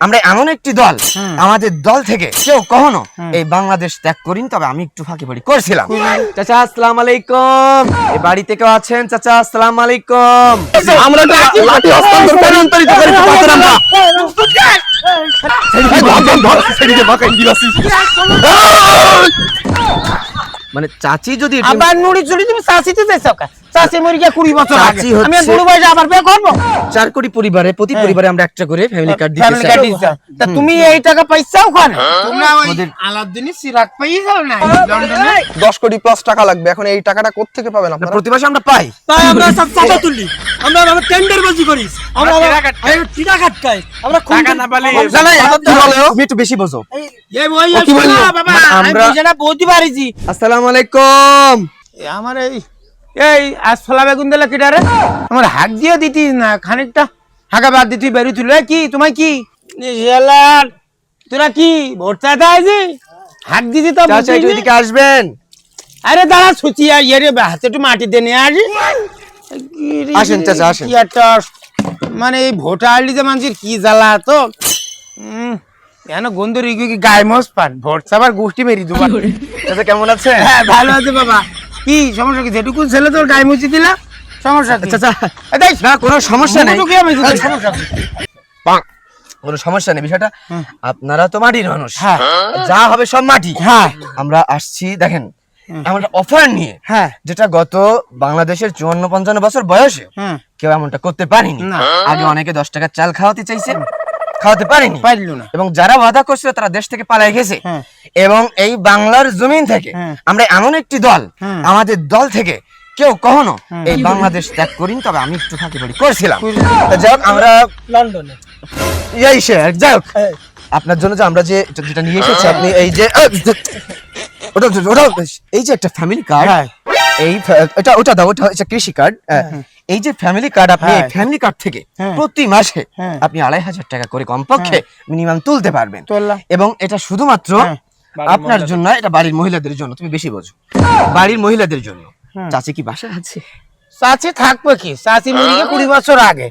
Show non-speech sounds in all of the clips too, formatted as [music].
আমরা এমন একটি দল আমাদের দল থেকে কেউ কখনো এই বাংলাদেশ ত্যাগ করিনি তবে আমি একটু ফাঁকি ফাঁকি করেছিলাম চাচা আসসালাম আলাইকুম এই বাড়িতে কেউ আছেন চাচা আসসালাম আলাইকুম আমরা তো লাঠি হস্তান্তর করে অন্তরিত করে পাথর আমরা সেদিকে বাঁকাই দিলাসি মানে চাচি যদি আবার নুড়ি চুড়ি তুমি চাষিতে যাইছো কা চাষি মরি গিয়ে কুড়ি বছর আগে। চাচি আমি বুড়ো বয়সে আবার বিয়ে করব? চার কোটি পরিবারে প্রতি পরিবারে আমরা একটা করে ফ্যামিলি কার্ড দিতে ফ্যামিলি চাই। কার্ড তা তুমি এই টাকা পাইছো ওখানে তোমরা ওই আলাদিনই সিরাত পাই যাও না? লন্ডনে? দশ কোটি প্লাস টাকা লাগবে। এখন এই টাকাটা কোত্থেকে পাবেন আপনারা? প্রতি মাসে আমরা পাই। তাই আমরা সব চাঁদা তুলি। আমরা আমরা টেন্ডার বাজি করিস আমরা আমরা টিকা কাটকাই আমরা খুন টাকা না বলো, তুমি একটু বেশি বোঝো। এই ওই? বাবা আমি আমরা- বুঝে না বলতে পারিছি আসসালামু আলাইকুম। আমার এই এই আজ ফলা বেগুন দিলে আমার দিয়ে দিতি না খানিকটা। হাঁকা বাদ দিতি বেরু তুলে। কি? তোমায় কি? তোরা কি? ভোট চাইতে দিতি তো চাচা একটু এদিকে আসবেন। আরে দাঁড়া সুচি আর ইয়ে রে হাতে একটু মাটি দিয়ে নিয়ে আসি। আসেন, চাচা, আসেন। মানে এই ভোট আড়লিতে মানুষের কি জ্বালা তো? কেন গন্ধ কি গায়ে মস পান? ভোট সাবার গোষ্ঠী মেরি দুবার। চাচা কেমন আছেন হ্যাঁ ভালো আছে বাবা। কি সমস্যা কি? যেটুকু ছেলে তোর গায়ে মুচি দিলা সমস্যা চাচা না কোনো সমস্যা নেই। মুখটুকু আমি দিতে, সমস্যা কোনো সমস্যা নেই বিষয়টা আপনারা তো মাটির মানুষ। হ্যাঁ। যা হবে সব মাটি। হ্যাঁ। আমরা আসছি দেখেন এমনটা অফার নিয়ে হ্যাঁ। যেটা গত বাংলাদেশের চুয়ান্ন পঞ্চান্ন বছর বয়সে কেউ এমনটা করতে পারেনি। আগে অনেকে দশ টাকার চাল খাওয়াতে চাইছে খাওয়াতে পারেনি। পারল না। এবং যারা ওয়াদা করছিল তারা দেশ থেকে পালাই গেছে। হ্যাঁ। এবং এই বাংলার জমিন থেকে হ্যাঁ। আমরা এমন একটি দল হ্যাঁ। আমাদের দল থেকে কেউ কখনো এই বাংলাদেশ ত্যাগ করিনি তবে আমি একটু ফাঁকি ফাঁকি করছিলাম। যাই হোক আমরা লন্ডনে। এই সে যাই হোক। আপনার জন্য যে আমরা যে যেটা নিয়ে এসেছি আপনি এই যে ওটা ওটা এই যে একটা ফ্যামিলি কার্ড। এই ফ্যা- ওটা দাও ওটা হচ্ছে কৃষি কার্ড এই যে ফ্যামিলি কার্ড আপনি হ্যাঁ। ফ্যামিলি কার্ড থেকে হ্যাঁ। প্রতি মাসে হ্যাঁ। আপনি আড়াই হাজার টাকা করে কমপক্ষে মিনিমাম তুলতে পারবেন। এবং এটা শুধুমাত্র হ্যাঁ। আপনার জন্য এটা বাড়ির মহিলাদের জন্য তুমি বেশি বোঝো। বাড়ির মহিলাদের জন্য। চাচি কি বাসা আছে? চাচি থাকবে কি? চাচি মরি কুড়ি বছর আগে।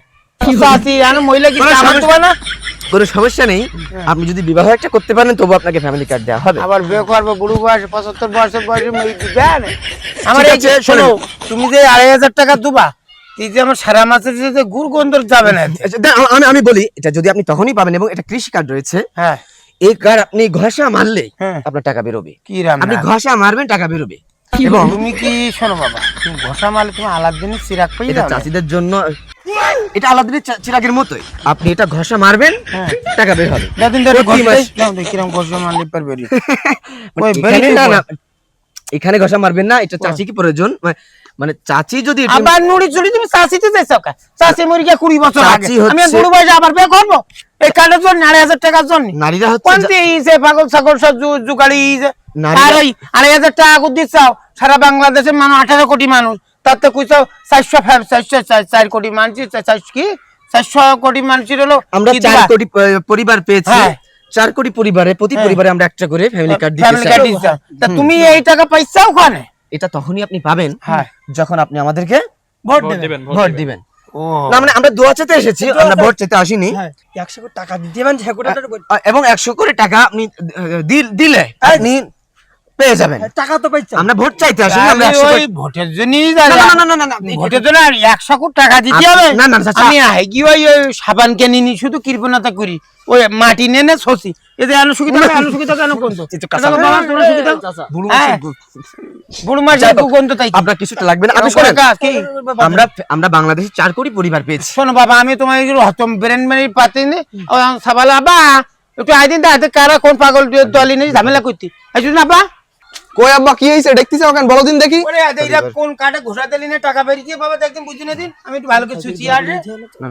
চাচি এখন মহিলা কি না? কোনো সমস্যা নেই। আপনি যদি বিবাহ একটা করতে পারেন তবু আপনাকে ফ্যামিলি কার্ড দেওয়া হবে। আবার বিয়ে করব বুড়ো বয়স পঁচাত্তর বয়সের বয়সে মেয়ে আমার এই যে শোনো তুমি যে আড়াই হাজার টাকা দুবা তুই যে আমার সারা মাসে যে গুড় গন্ধ যাবে না এতে। আচ্ছা, দাঁড়াও, আমি আমি বলি এটা যদি আপনি তখনই পাবেন এবং এটা কৃষি কার্ড রয়েছে হ্যাঁ। এই কার্ড আপনি ঘষা মারলে হ্যাঁ। আপনার টাকা বেরোবে। কি রাম আপনি ঘষা মারবেন টাকা বেরোবে। এবং তুমি কি শোনো বাবা তুমি ঘষা মারলে তুমি আলাদিনের চাষিদের জন্য এটা আলাদিনের চিরাগের মতোই। আপনি এটা ঘষা মারবেন হ্যাঁ। টাকা বের হবে। দাও দেখি কিরম ঘষা মারলে পারবে এখানে না, না, এখানে ঘষা মারবেন না এটা চাচি কি প্রয়োজন? মানে- চাচি যদি আবার নুড়ি চুড়ি তুমি যাইছো কা? চাষি মরি গিয়ে কুড়ি বছর আগে। আমি হচ্ছে- বুড়ো বয়সে আবার বিয়ে করব? এই জন্য টাকার জন্য। নারীরা হচ্ছে কোনটি ইসে পাগল ছাগল সব জুগাড়ি আর আড়াই হাজার টাকা করে সারা বাংলাদেশের মানুষ আঠারো কোটি মানুষ। তাতে কইছো চারশো ফ্যাম- চারশো চার- কোটি মানুষ চারশো কি? চারশো কোটি মানুষের হলো আমরা চার কোটি পরিবার পেয়েছি। হ্যাঁ। চার কোটি পরিবারে প্রতি পরিবারে আমরা একটা করে ফ্যামিলি কার্ড দিতে ফ্যামিলি চাই। কার্ড তা তুমি এই টাকা পাইছো ওখানে? এটা তখনই আপনি পাবেন হ্যাঁ। যখন আপনি আমাদেরকে ভোট দেবেন ভোট দিবেন। না মানে আমরা দোয়া চেতে এসেছি আমরা ভোট চেতে আসিনি। হ্যাঁ। একশো কোটি টাকা দেবেন এবং একশো করে টাকা আপনি দিলে। আপনি পেয়ে যাবেন। টাকা তো পাইছে আমরা ভোট চাইতে আসিনি আমরা ওই ভোটের জন্যই না, না, না, না, না, না, ভোটের জন্য আর একশো কোটি টাকা দিতে হবে। না, না। আমি কি ওই সাবান কিনে নি শুধু কৃপণতা করি। ওই মাটি নেনে আলু সুবিধা হবে, কেন কোন একটু কাঁচা বাবা সুবিধা বুড়ো হ্যাঁ। বুড়ো মাছ কোন তো তাই আপনার কিছুটা লাগবে না। আপনি? আমরা আমরা বাংলাদেশে চার কোটি পরিবার পেয়েছি। শোনো বাবা আমি তোমার হতম ব্রেন মেরি পাতি নি ও সাবাল আবা একটু আইদিন দা কারা কোন পাগল দলি নেই ঝামেলা করতি। আইছো না বা। কই আব্বা কি হইছে? দেখতেছ কেন বলো দিন দেখি। ওরে এরা কোন কাটে ঘোষা দিলি না টাকা বেরিয়ে বাবা দিন আমি একটু ভালো করে সুচি আর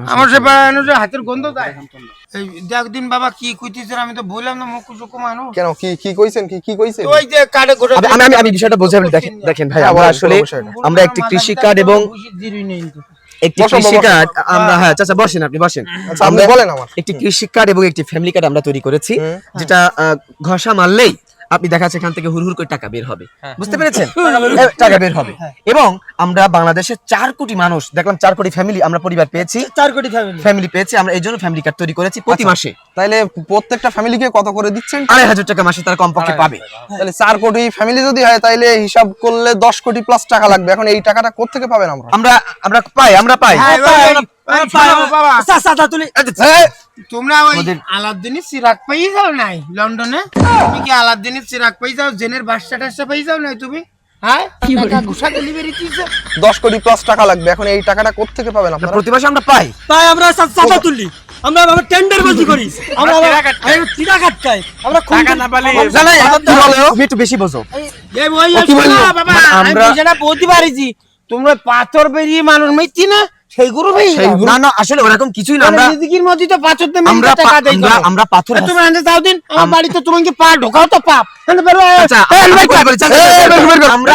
আমার সে বানো যে হাতের গন্ধ এই দেখ দিন বাবা কি কইতিছ আমি তো বললাম না মুখ মানুষ। কেন কি কি কইছেন কি কি কইছেন? ওই যে কাটে ঘোষা আমি- আমি আমি বিষয়টা বোঝাই দেখেন দেখেন ভাই হ্যাঁ, আমরা আসলে আমরা একটি কৃষি কার্ড এবং একটি কৃষি কার্ড আমরা হ্যাঁ। চাচা বসেন আপনি বসেন। আচ্ছা আপনি আমরা বলেন আমার। একটি কৃষি কার্ড এবং একটি ফ্যামিলি কার্ড আমরা তৈরি করেছি যেটা আহ, ঘষা মারলেই আপনি দেখা যাচ্ছে এখান থেকে হুর হুর করে টাকা বের হবে। বুঝতে পেরেছেন? [laughs] টাকা বের হবে। এবং আমরা বাংলাদেশের চার কোটি মানুষ দেখলাম চার কোটি ফ্যামিলি আমরা পরিবার পেয়েছি। চার কোটি ফ্যামিলি ফ্যামিলি পেয়েছি আমরা এই জন্য ফ্যামিলি কার্ড তৈরি করেছি প্রতি মাসে। তাহলে প্রত্যেকটা ফ্যামিলিকে কত করে দিচ্ছেন? আড়াই হাজার টাকা মাসে তারা কমপক্ষে পাবে। তাহলে চার কোটি ফ্যামিলি যদি হয় তাহলে হিসাব করলে দশ কোটি প্লাস টাকা লাগবে। এখন এই টাকাটা কোথেকে পাবেন আমরা? আমরা আমরা পাই আমরা পাই। আমরা- এই, আমরা পাই, শোনো আমরা- বাবা। চাচা, চাচা, তুলি। এই, তোমরা ওই আলাদিনের চিরাগ পেয়ে যাও নাই লন্ডনে? তুমি কি আলাদিনের চিরাগ পেয়ে যাও? জেনের বাসটা টাসটা পেয়ে যাও নাই তুমি? টাকা ঘুষা ডেলিভারি দিয়েছে দশ কোটি প্লাস টাকা লাগবে। এখন এই টাকাটা কোথেকে পাবেন আপনারা? প্রতি মাসে আমরা পাই। তাই আমরা চা- চাচা আমরা আমরা টেন্ডার বাজি করি। আমরা টিরা কাটকাই। আমরা টিরা কাটকাই আমরা খুন না পালে না, না, কি বলে? ও? তুমি একটু বেশি বোঝো। এই ওই ও কি বলল? শোনো বাবা আমি আমরা- বলতে পারিছি তোমরা পাথর বেরিয়ে মানুষ মেয়েছি না? সেইগুলো পেয়ে যাও না না আসলে ওরকম কিছুই না আমরা নিজের মধ্যে তো পাথর দিয়ে আমরা মেরে টাকা দেই আমরা আমরা পাথর তোমরা আনতে দাও দিন আমার বাড়িতে তোমাকে পা ঢোকাও তো পাপ আনতে পারো আচ্ছা, এই, আমরা বের কর। বলি, চল, চল, এই, চল, বের কর, বের কর। আমরা